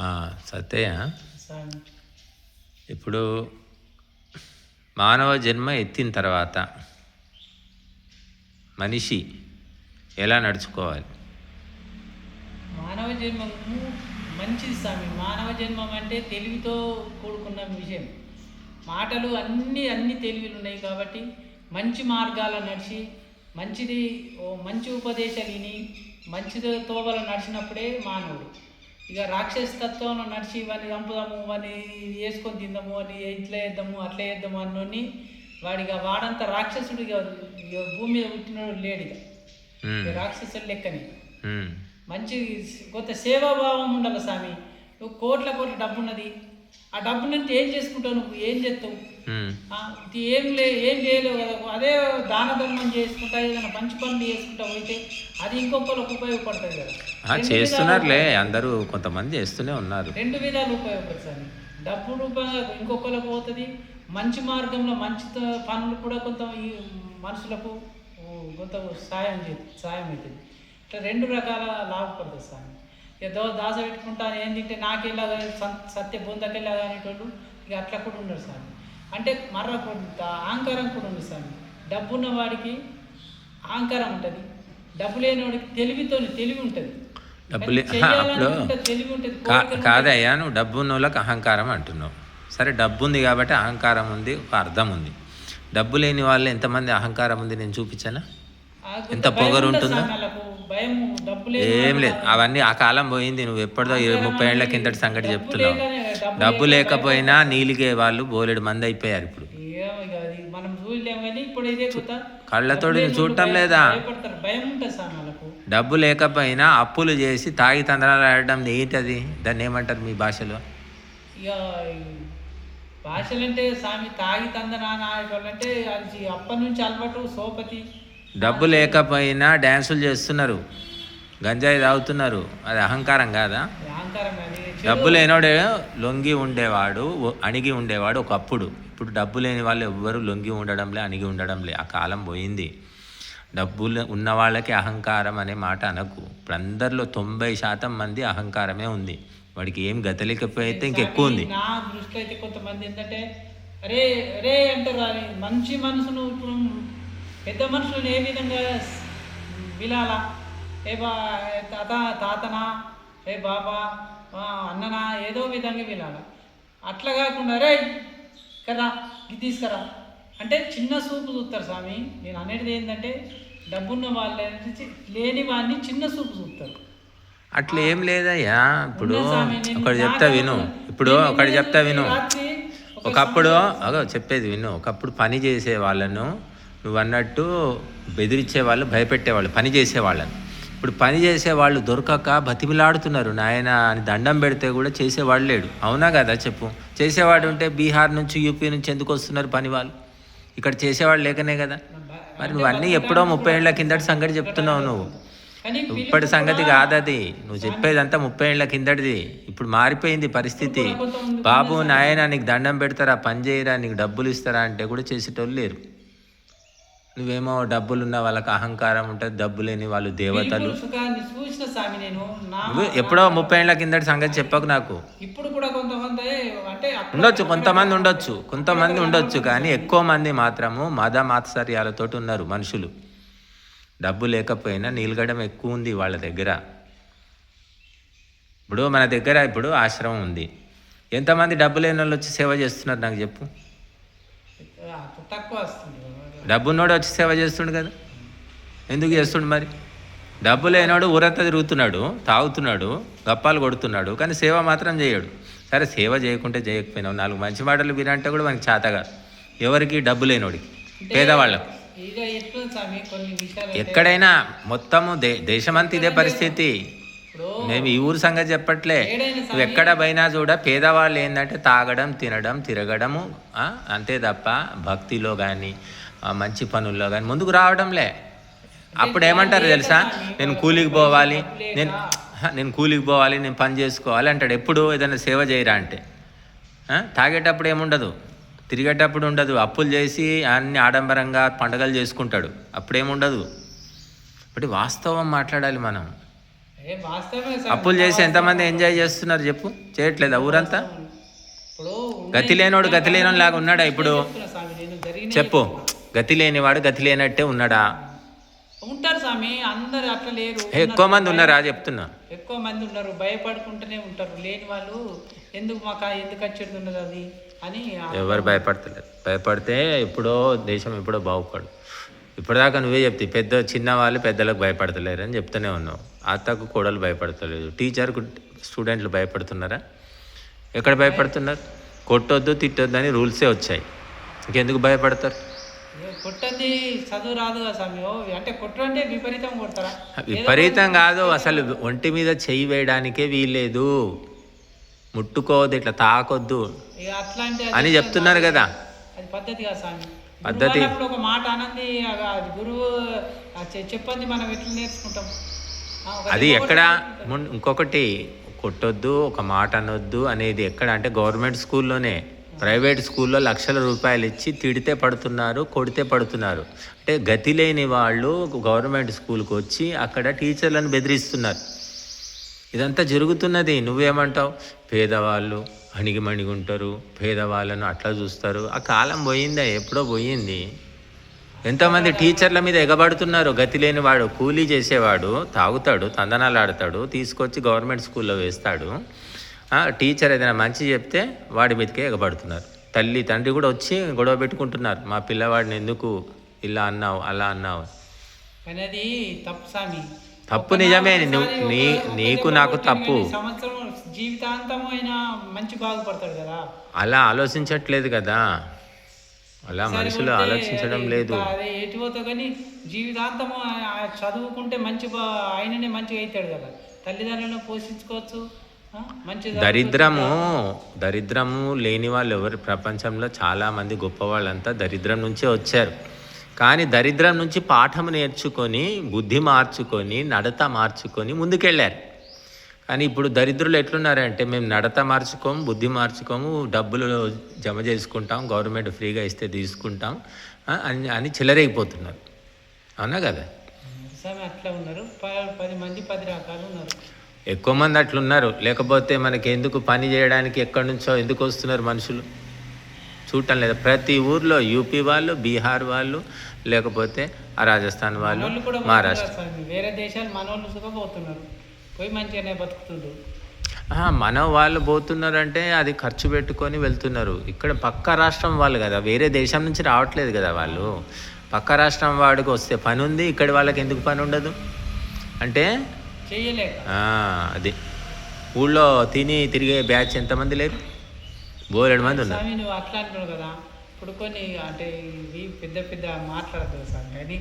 ఆ, సత్యయ్య. ఇప్పుడు మానవ జన్మ ఎత్తిన తర్వాత మనిషి ఎలా నడుచుకోవాలి? మానవ జన్మము మంచిది స్వామి. మానవ జన్మం అంటే తెలివితో కూడుకున్న విషయం. మాటలు అన్నీ అన్ని తెలివిలు ఉన్నాయి కాబట్టి మంచి మార్గాల నడిచి మంచిది ఓ మంచి ఉపదేశాలు విని మంచిది తోవల నడిచినప్పుడే మానవుడు. ఇక రాక్షస తత్వంలో నడిచి ఇవన్నీ చంపుదాము ఇవన్నీ వేసుకొని తిందాము అని ఇట్లా వేద్దాము అట్లా వేద్దాము అన్నోని వాడిగా వాడంత రాక్షసుడు భూమి మీద పుట్టినోడు లేడు ఇక. రాక్షసుడు లెక్కని. మంచి కొంత సేవాభావం ఉండాలి స్వామి. నువ్వు కోట్ల కోట్ల డబ్బు ఉన్నది ఆ డబ్బు నుంచి ఏం చేసుకుంటావు నువ్వు? ఏం చేస్తావు? ఏం లే ఏం చేయలేవు కదా. అదే దాన ధర్మం చేసుకుంటా ఏదైనా మంచి పనులు చేసుకుంటా పోతే అది ఇంకొకరికి ఉపయోగపడుతుంది కదా. చేస్తున్నారులే. అందరూ కొంతమంది చేస్తూనే ఉన్నారు. రెండు విధాలు ఉపయోగపడుతుంది డబ్బు రూపంగా ఇంకొకరికి పోతుంది మంచి మార్గంలో మంచి పనులు కూడా కొంత మనుషులకు కొంత సాయం చే సాయం అవుతుంది. ఇట్లా రెండు రకాల లాభపడుతుంది స్వామి ఇక దో దాస పెట్టుకుంటాను ఏం తింటే నాకెళ్ళగా సత్య బొందకెళ్ళగా అనేటోళ్ళు ఇక అట్లా కూడా ఉన్నారు స్వామి అంటే మర్ర కొంత అహంకారం కూడా ఉంది స్వామి. డబ్బు ఉన్న వాడికి అహంకారం ఉంటుంది. డబ్బు లేని వాడికి తెలివితో తెలివి ఉంటుంది. డబ్బు లే- కానీ ఆహా, చెయ్యాలనుకుంటే అప్పుడు కాదయ్యా నువ్వు డబ్బు ఉన్న వాళ్ళకి అహంకారం అంటున్నావు. సరే డబ్బు ఉంది కాబట్టి అహంకారం ఉంది ఒక అర్థం ఉంది. డబ్బు లేని వాళ్ళు ఎంతమంది అహంకారం ఉంది నేను చూపించానా? ఎంత పొగరు ఉంటుంది ఏం లేదు. అవన్నీ ఆ కాలం పోయింది నువ్వు ఎప్పటిదో ముప్పై ఏళ్ళ కిందటి సంగతి చెప్తున్నావు. డబ్బు డబ్బు లేక లేకపోయినా నీలిగే వాళ్ళు బోలెడు మంది అయిపోయారు ఇప్పుడు. లేని చూడటం లేదా? డబ్బు లేకపోయినా అప్పులు చేసి తాగి తందనాలు ఆడడం ఏంటది? దాన్ని ఏమంటారు మీ భాషలో? ఇక ఈ భాషలంటే స్వామి తాగి తందనాన అంటే అది అప్పటి నుంచి అలవాటు సోపతి. డబ్బు లేకపోయినా డ్యాన్సులు చేస్తున్నారు. గంజాయి తాగుతున్నారు. అది అహంకారం కాదా? అహంకారం డబ్బు లేనోడే లొంగి ఉండేవాడు అణిగి ఉండేవాడు ఒకప్పుడు. ఇప్పుడు డబ్బు లేని వాళ్ళు ఎవ్వరు లొంగి ఉండడంలే అణిగి ఉండడంలే ఆ కాలం పోయింది. డబ్బులు ఉన్న వాళ్ళకి అహంకారం అనే మాట అనకు. ఇప్పుడు అందరిలో తొంభై శాతం మంది అహంకారమే ఉంది. వాడికి ఏం గతలేకపోతే ఇంకెక్కువ ఉంది. నా దృష్టిలో అయితే కొంతమంది ఏంటంటే అరే అరే అంటారు మంచి మనసును ఇప్పుడు పెద్ద మనుషులను ఏ విధంగా విలాలా? ఏ బా తాత తాతనా? ఏ బాబా? అన్ననా ఏదో విధంగా విలాలా అట్లా కాకుండా రే కరా ఇది తీసుకురా. అంటే చిన్న సూపు చూస్తారు స్వామి. నేను అనేది ఏంటంటే డబ్బున్న వాళ్ళ లేని వాడిని చిన్న సూపు చూస్తారు అట్లా ఏం లేదయ్యా. ఇప్పుడు ఒకటి చెప్తా విను. ఇప్పుడు ఒకటి చెప్తా విను. ఒకప్పుడు అగో చెప్పేది విను. ఒకప్పుడు పని చేసే వాళ్ళను నువ్వు అన్నట్టు బెదిరించే వాళ్ళు భయపెట్టేవాళ్ళు పని చేసే వాళ్ళని ఇప్పుడు పని చేసే వాళ్ళు దొరకక బతిమిలాడుతున్నారు. నాయన అని దండం పెడితే కూడా చేసేవాడు లేడు. అవునా కదా చెప్పు. చేసేవాడు ఉంటే బీహార్ నుంచి యూపీ నుంచి ఎందుకు వస్తున్నారు పని వాళ్ళు ఇక్కడ చేసేవాడు లేకనే కదా. మరి నువ్వు అన్నీ ఎప్పుడో ముప్పై ఏళ్ళ కిందటి సంగతి చెప్తున్నావు నువ్వు. ఇప్పటి సంగతి కాదది. నువ్వు చెప్పేదంతా ముప్పై ఏళ్ళ కిందటిది. ఇప్పుడు మారిపోయింది పరిస్థితి. బాబు నాయన నీకు దండం పెడతారా? పని చేయరా? నీకు డబ్బులు ఇస్తారా? అంటే కూడా చేసేటోళ్ళు లేరు. నువ్వేమో డబ్బులు ఉన్న వాళ్ళకి అహంకారం ఉంటుంది డబ్బు లేని వాళ్ళు దేవతలు. నువ్వు ఎప్పుడో ముప్పై ఏళ్ళ కిందటి సంగతి చెప్పకు నాకు. ఇప్పుడు కూడా కొంతమంది అంటే ఉండొచ్చు కొంతమంది ఉండొచ్చు కొంతమంది ఉండొచ్చు కానీ ఎక్కువ మంది మాత్రము మద మాత్సర్యాలతోటి ఉన్నారు మనుషులు. డబ్బు లేకపోయినా నీలగడం ఎక్కువ ఉంది వాళ్ళ దగ్గర. ఇప్పుడు మన దగ్గర ఇప్పుడు ఆశ్రమం ఉంది. ఎంతమంది డబ్బు లేని వాళ్ళు వచ్చి సేవ చేస్తున్నారు నాకు చెప్పు. తక్కువ వస్తుంది డబ్బు ఉన్నోడు వచ్చి సేవ చేస్తుండు కదా. ఎందుకు చేస్తుండు మరి? డబ్బు లేనోడు ఊరంతా తిరుగుతున్నాడు తాగుతున్నాడు గప్పాలు కొడుతున్నాడు కానీ సేవ మాత్రం చేయడు. సరే సేవ చేయకుంటే చేయకపోయినావు. నాలుగు మంచి మాటలు వినంటే కూడా మనకి చేత కాదు. ఎవరికి డబ్బు లేనోడికి పేదవాళ్ళకు. ఎక్కడైనా మొత్తము దే దేశమంతా ఇదే పరిస్థితి. మేము ఈ ఊరు సంగతి చెప్పట్లే. నువ్వు ఎక్కడ పోయినా చూడ పేదవాళ్ళు ఏంటంటే తాగడం తినడం తిరగడము అంతే తప్ప భక్తిలో కానీ మంచి పనుల్లో కానీ ముందుకు రావడంలే. అప్పుడు ఏమంటారు తెలుసా? నేను కూలికి పోవాలి నేను నేను కూలికి పోవాలి నేను పని చేసుకోవాలి అంటాడు. ఎప్పుడు ఏదైనా సేవ చేయరా అంటే? తాగేటప్పుడు ఏముండదు? తిరిగేటప్పుడు ఉండదు. అప్పులు చేసి అన్ని ఆడంబరంగా పండగలు చేసుకుంటాడు. అప్పుడేముండదు ఇప్పుడు వాస్తవం మాట్లాడాలి మనం. అప్పులు చేసి ఎంతమంది ఎంజాయ్ చేస్తున్నారు చెప్పు? చేయట్లేదా ఊరంతా? గతి లేనోడు గతి లేనోడు లాగా ఉన్నాడా ఇప్పుడు? చెప్పు. గతి లేనివాడు గతి లేనట్టే ఉన్నాడా? ఉంటారు స్వామి అందరు అట్లా లేరు. ఎక్కువ మంది ఉన్నారా? చెప్తున్నా. ఎక్కువ మంది ఉన్నారు. భయపడుకుంటూనే ఉంటారు. లేని వాళ్ళు ఎందుకు మాకు ఎందుకు వచ్చేది ఉన్నది అది అని ఎవరు భయపడతలేరు భయపడితే ఎప్పుడో దేశం ఎప్పుడో బాగుపడు ఇప్పటిదాకా నువ్వే చెప్తే పెద్ద చిన్న వాళ్ళు పెద్దలకు భయపడతలేరు అని చెప్తూనే ఉన్నావు. అత్తకు కోడలు భయపడతలేదు. టీచర్కు స్టూడెంట్లు భయపడుతున్నారా? ఎక్కడ భయపడుతున్నారు? కొట్టొద్దు తిట్టొద్దు అని రూల్సే వచ్చాయి. ఇంకెందుకు భయపడతారు? కొట్టంది చదువు రాదు అంటే కొట్టు అంటే విపరీతం కొడతారా? విపరీతం కాదు అసలు ఒంటి మీద చెయ్యి వేయడానికే వీల్లేదు. ముట్టుకోవద్దు ఇట్లా తాకొద్దు అని చెప్తున్నారు కదా. అది పద్ధతి కదా స్వామి. పద్ధతి. ఒక మాట అనంది గురువు ఆ చె- చెప్పంది మనం ఎట్లా నేర్చుకుంటాం? అది ఎక్కడ? ఇంకొకటి కొట్టొద్దు ఒక మాట అనొద్దు అనేది ఎక్కడ? అంటే గవర్నమెంట్ స్కూల్లోనే. ప్రైవేట్ స్కూల్లో లక్షల రూపాయలు ఇచ్చి తిడితే పడుతున్నారు కొడితే పడుతున్నారు. అంటే గతి లేని వాళ్ళు గవర్నమెంట్ స్కూల్కి వచ్చి అక్కడ టీచర్లను బెదిరిస్తున్నారు. ఇదంతా జరుగుతున్నది. నువ్వేమంటావు? పేదవాళ్ళు అణిగిమణిగి ఉంటారు పేదవాళ్ళను అట్లా చూస్తారు. ఆ కాలం పోయిందా? ఎప్పుడో పోయింది. ఎంతోమంది టీచర్ల మీద ఎగబడుతున్నారు? గతి లేనివాడు కూలీ చేసేవాడు తాగుతాడు తందనాలు ఆడతాడు తీసుకొచ్చి గవర్నమెంట్ స్కూల్లో వేస్తాడు. టీచర్ ఏదైనా మంచి చెప్తే వాడి మీదకే ఎగబడుతున్నారు. తల్లి తండ్రి కూడా వచ్చి గొడవ పెట్టుకుంటున్నారు. మా పిల్లవాడిని ఎందుకు ఇలా అన్నావు అలా అన్నావు? తప్పు నిజమే. నీ- నీకు నాకు తప్పు. జీవితాంతం అయినా మంచి బాగుపడతాడు కదా. అలా ఆలోచించట్లేదు కదా. అలా మనుషులు ఆలోచించడం లేదు. అదే ఎటు పోతావు కానీ జీవితాంతం ఆ- ఆ చదువుకుంటే మంచి ఆయననే మంచిగా అవుతాడు కదా. తల్లిదండ్రులను పోషించుకోవచ్చు. దరిద్రము దరిద్రము లేని వాళ్ళు ఎవరు? ప్రపంచంలో చాలా మంది గొప్ప వాళ్ళంతా దరిద్రం నుంచే వచ్చారు. కానీ దరిద్రం నుంచి పాఠం నేర్చుకొని బుద్ధి మార్చుకొని నడత మార్చుకొని ముందుకెళ్ళారు. కానీ ఇప్పుడు దరిద్రులు ఎట్లున్నారంటే మేము నడత మార్చుకోము బుద్ధి మార్చుకోము డబ్బులు జమ చేసుకుంటాం గవర్నమెంట్ ఫ్రీగా ఇస్తే తీసుకుంటాం అని అని చిల్లరైపోతున్నారు అవునా కదా? అట్లా ఉన్నారు. పది మంది పది రకాలు ఉన్నారు. ఎక్కువ మంది అట్లున్నారు. లేకపోతే మనకి ఎందుకు పని చేయడానికి ఎక్కడి నుంచో ఎందుకు వస్తున్నారు మనుషులు? చూడటం లేదు. ప్రతి ఊర్లో యూపీ వాళ్ళు బీహార్ వాళ్ళు లేకపోతే రాజస్థాన్ వాళ్ళు మహారాష్ట్ర. వేరే దేశాలు మనోళ్ళు పోయి మంచిగానే బతుకుతుండ్రు ఆహా, మన వాళ్ళు పోతున్నారంటే అది ఖర్చు పెట్టుకొని వెళ్తున్నారు. ఇక్కడ పక్క రాష్ట్రం వాళ్ళు కదా వేరే దేశం నుంచి రావట్లేదు కదా వాళ్ళు. పక్క రాష్ట్రం వాడికి వస్తే పని ఉంది ఇక్కడ వాళ్ళకి ఎందుకు పని ఉండదు అంటే అది. ఊళ్ళో తిని తిరిగే బ్యాచ్ ఎంతమంది లేరు? బోలెడు మంది ఉన్నారు. అట్లా అంటున్నావు కదా. ఇప్పుడు కొన్ని అంటే ఇవి పెద్ద పెద్ద మాట్లాడదు స్వామి. కానీ